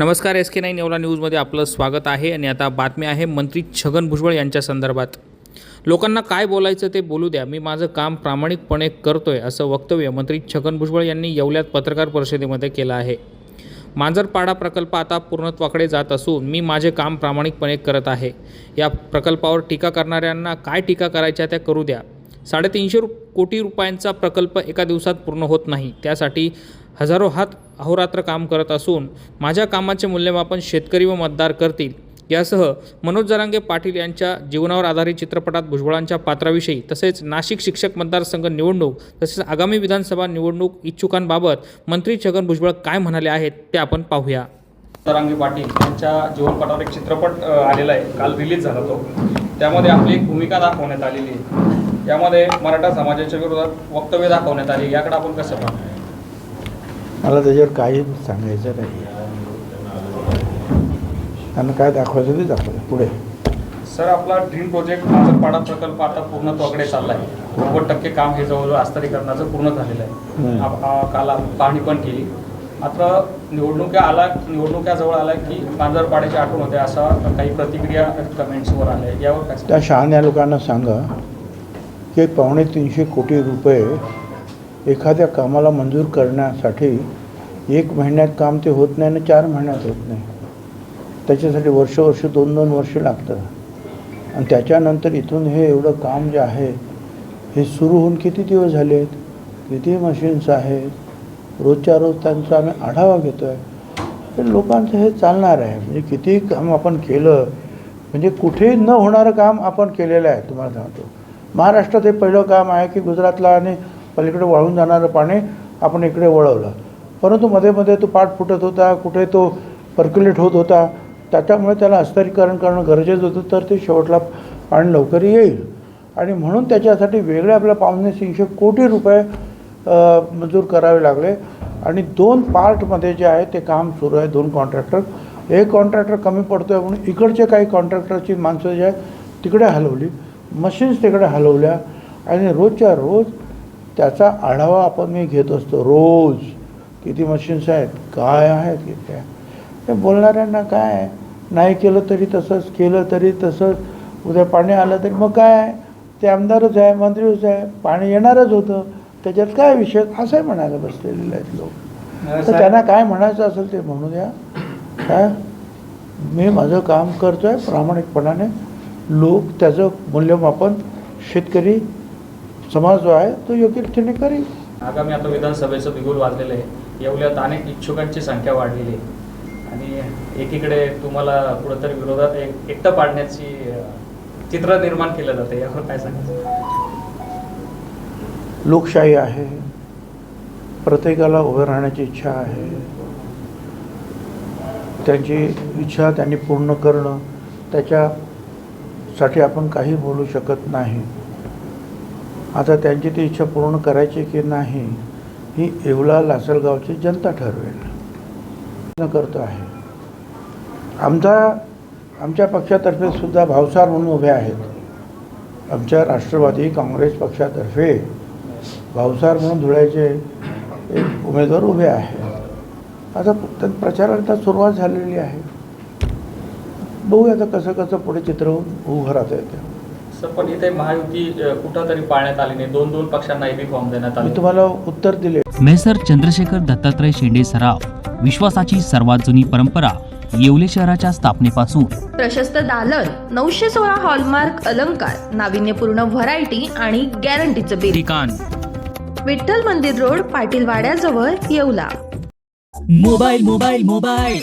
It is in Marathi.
नमस्कार एस के नाईन नेवला न्यूजमध्ये आपलं स्वागत आहे आणि आता बातमी आहे मंत्री छगन भुजबळ यांच्या संदर्भात. लोकांना काय बोलायचं ते बोलू द्या. मी माझं काम प्रामाणिकपणे करतोय असं वक्तव्य मंत्री छगन भुजबळ यांनी येवल्यात पत्रकार परिषदेमध्ये केलं आहे. मांजरपाडा प्रकल्प आता पूर्णत्वाकडे जात असून मी माझे काम प्रामाणिकपणे करत आहे. या प्रकल्पावर टीका करणाऱ्यांना काय टीका करायच्या त्या करू द्या. साडेतीनशे कोटी रुपयांचा प्रकल्प एका दिवसात पूर्ण होत नाही. त्यासाठी हजारो हात अहोरात्र काम करत असून माझ्या कामाचे मूल्यमापन शेतकरी व मतदार करतील. यासह मनोज जरांगे पाटील यांच्या जीवनावर आधारित चित्रपटात भुजबळांच्या पात्राविषयी तसेच नाशिक शिक्षक मतदारसंघ निवडणूक तसेच आगामी विधानसभा निवडणूक इच्छुकांबाबत मंत्री छगन भुजबळ काय म्हणाले आहेत ते आपण पाहूया. जरांगे पाटील यांच्या जीवनपटावर एक चित्रपट आलेला आहे. काल रिलीज झाला तो. त्यामध्ये आपली एक भूमिका दाखवण्यात आलेली आहे. यामध्ये मराठा समाजाच्या विरोधात वक्तव्य दाखवण्यात आले याकडे आपण कसं पाहतो मला त्याच्यावर काही सांगायचं नाही. त्यांना काय दाखवायचं ते दाखवायचं. पुढे. सर आपला ड्रीम प्रोजेक्ट मांजरपाडा प्रकल्प आता पूर्णत्वाकडे चालला आहे नव्वद टक्के काम हे जवळजवळ आस्तरीकरणाचं पूर्ण झालेलं आहे. काल पाहणी पण केली. आता निवडणुका आला निवडणुका जवळ आल्या की मांजरपाड्याची आठवण होते असा काही प्रतिक्रिया कमेंट्सवर आल्या. यावर काय? त्या शहाण्या लोकांना सांगा की पावणे तीनशे कोटी रुपये एखाद्या कामाला मंजूर करण्यासाठी एक महिन्यात काम ते होत नाही आणि चार महिन्यात होत नाही. त्याच्यासाठी वर्ष वर्ष दोन दोन वर्ष लागतं आणि त्याच्यानंतर इथून हे एवढं काम जे आहे हे सुरू होऊन किती दिवस झाले आहेत किती मशीन्स आहेत? रोजच्या रोज त्यांचा आम्ही आढावा घेतो आहे तर लोकांचं हे चालणार आहे. म्हणजे किती काम आपण केलं म्हणजे कुठेही न होणारं काम आपण केलेलं आहे तुम्हाला सांगतो. महाराष्ट्रात हे पहिलं काम आहे की गुजरातला आणि पलीकडे वाळून जाणारं पाणी आपण इकडे वळवलं. परंतु मध्ये मध्ये तो पाठ फुटत होता कुठे तो पर्क्युलेट होत होता त्याच्यामुळे त्याला अस्तरीकरण करणं गरजेचं होतं तर ते शेवटला पाणी लवकर येईल. आणि म्हणून त्याच्यासाठी वेगळे आपल्या पावणे तीनशे कोटी रुपये मंजूर करावे लागले. आणि दोन पार्टमध्ये जे आहे ते काम सुरू आहे दोन कॉन्ट्रॅक्टर एक कॉन्ट्रॅक्टर कमी पडतो आहे म्हणून इकडचे काही कॉन्ट्रॅक्टरची माणसं जी आहेत तिकडे हलवली. मशीन्स तिकडे हलवल्या. आणि रोजच्या रोज त्याचा आढावा आपण मी घेत असतो रोज. किती मशीन्स आहेत? काय आहेत किती आहे ते बोलणाऱ्यांना काय? आहे नाही केलं तरी तसंच केलं तरी तसंच. उद्या पाणी आलं तरी मग काय? आहे ते आमदारच आहे मंत्रीच आहे. पाणी येणारच होतं. त्याच्यात काय विषय? असंही म्हणायला बसलेले आहेत लोक. तर त्यांना काय म्हणायचं असेल ते म्हणू द्या. काय मी माझं काम करतो आहे प्रामाणिकपणाने. लोक त्याचं मूल्यमापन शेतकरी समाज जो आहे तो योग्य रीतीने करेल. आगामी आता विधानसभेचं बिगुल वाजलेलं आहे. येवल्यात अनेक इच्छुकांची संख्या वाढलेली आहे. आणि एकीकडे तुम्हाला कुठंतरी विरोधात एक एकटं पाडण्याची चित्र निर्माण केलं जातं. यावर काय सांगायचं? लोकशाही आहे. प्रत्येकाला उभं राहण्याची इच्छा आहे. त्यांची इच्छा त्यांनी पूर्ण करणं त्याच्यासाठी आपण काही बोलू शकत नाही. आता त्यांची ती इच्छा पूर्ण करायची की नाही ही येवला लासलगावची जनता ठरवेल. करतो आहे. आमचा आमच्या पक्षातर्फे सुद्धा भावसार म्हणून उभे आहेत. आमच्या राष्ट्रवादी काँग्रेस पक्षातर्फे भावसार म्हणून धुळ्याचे एक उमेदवार उभे आहेत. आता त्या प्रचाराला सुरुवात झालेली आहे. बघूया आता कसं कसं पुढे चित्र उभं राहतं येतं. सर पण इथे महायुती कुठंतरी पाळण्यात आली नाही. दोन दोन पक्षांना बी फॉर्म देण्यात मी आले तुम्हाला उत्तर दिले. मेसर चंद्रशेखर दत्तात्रय शेंडे सराफ विश्वासाची सर्वात जुनी परंपरा येवले शहराच्या स्थापनेपासून. प्रशस्त दालन नऊशे सोळा हॉलमार्क अलंकार नाविन्यपूर्ण व्हरायटी आणि गॅरंटीचं बिल. ठिकाण विठ्ठल मंदिर रोड पाटील वाड्याजवळ येवला. Mobile mobile mobile